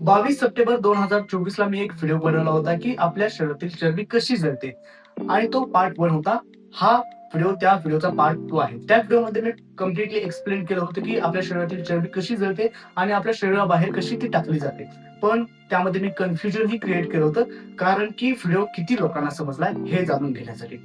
बावीस सप्टेंबर दोन हजार चोवीस ला मी एक व्हिडिओ बनवला होता की आपल्या शरीरातील चरबी कशी जळते. आणि तो पार्ट वन होता. हा व्हिडिओ त्या व्हिडिओचा पार्ट टू आहे. त्या व्हिडिओमध्ये मी कम्प्लिटली एक्सप्लेन केलं होतं की आपल्या शरीरातील चरबी कशी जळते आणि आपल्या शरीराबाहेर कशी ती टाकली जाते. पण त्यामध्ये मी कन्फ्युजन ही क्रिएट केलं होतं. कारण की व्हिडिओ किती लोकांना समजलाय हे जाणून घेण्यासाठी.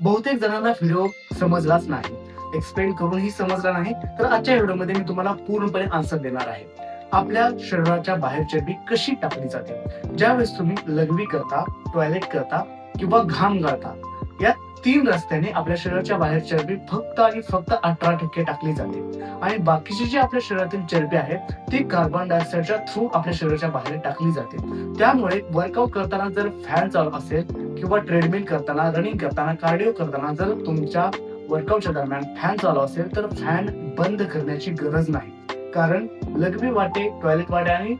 बहुतेक जणांना व्हिडिओ समजलाच नाही. एक्सप्लेन करूनही समजला नाही. तर आजच्या व्हिडिओमध्ये मी तुम्हाला पूर्णपणे आन्सर देणार आहे. आपल्या शरीराच्या बाहेर चरबी कशी टाकली जाते? ज्यावेळेस तुम्ही लघवी करता टॉयलेट करता किंवा घाम गाळता या तीन रस्त्याने आपल्या शरीराच्या बाहेर चरबी फक्त आणि फक्त अठरा टक्के टाकली जाते. आणि बाकीची जी आपल्या शरीरातील चरबी आहे ती कार्बन डायऑक्साईडच्या थ्रू आपल्या शरीराच्या बाहेर टाकली जाते. त्यामुळे वर्कआउट करताना जर फॅन चालू असेल किंवा ट्रेडमिल करताना रनिंग करताना कार्डिओ करताना जर तुमच्या वर्कआउटच्या दरम्यान फॅन चालू असेल तर फॅन बंद करण्याची गरज नाही. कारण लघवी वाटे टॉयलेट वाटे आणि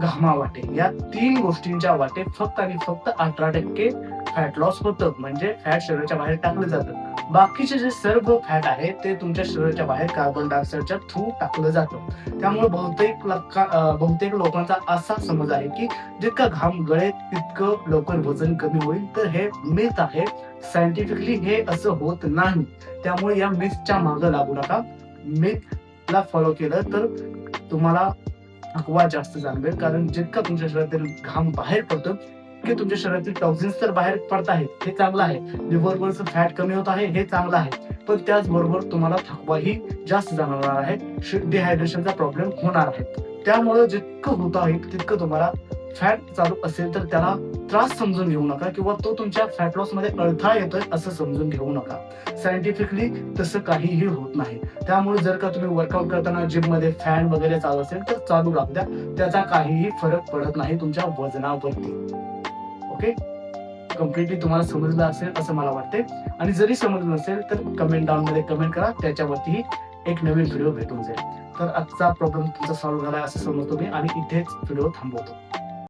घामा वाटे या तीन गोष्टींच्या वाटे फक्त आणि फक्त अठरा टक्के फॅट लॉस होतं. म्हणजे फॅट शरीराच्या बाहेर टाकलं जातं. बाकीचे जे सर्व फॅट आहे ते तुमच्या शरीराच्या बाहेर कार्बन डायऑक्साईडच्या थ्रू टाकलं जातं. त्यामुळे बहुतेक बहुतेक लोकांचा असा समज आहे की जितका घाम गळेल तितकं लवकर वजन कमी होईल. तर हे मिथ आहे. सायंटिफिकली हे असं होत नाही. त्यामुळे या मिथच्या मागं लागू नका. ला फॉलो केलं तर तुम्हाला थकवा जास्त जाणवेल. कारण जितका तुमच्या शरीरातील घाम बाहेर पडतो की तुमच्या शरीरातील टॉक्झिन्स तर बाहेर पडत आहेत. हे चांगलं आहे. लिव्हरवरचं फॅट कमी होत आहे हे चांगलं आहे. पण त्याचबरोबर तुम्हाला थकवाही जास्त जाणवणार आहे. डिहायड्रेशनचा प्रॉब्लेम होणार आहे. त्यामुळे जितकं होत आहे तितकं तुम्हाला फॅट चालू असेल तर त्याला त्रास समजून घेऊ नका किंवा तो तुमच्या फॅट लॉसमध्ये अडथळा येतोय असं समजून घेऊ नका. सायंटिफिकली तसं काहीही होत नाही. त्यामुळे जर का तुम्ही वर्कआउट करताना जिममध्ये फॅन वगैरे चालू असेल तर चालू राहू द्या. त्याचा काहीही फरक पडत नाही तुमच्या वजनावरती. ओके कम्प्लिटली तुम्हाला समजलं असेल असं मला वाटते आणि जरी समजलं नसेल तर कमेंट डाऊन मध्ये कमेंट करा. त्याच्यावरतीही एक नवीन व्हिडिओ भेटून जाईल. तर आजचा प्रॉब्लेम तुमचा सॉल्व्ह झाला असं समजतो मी आणि इथेच व्हिडिओ थांबवतो.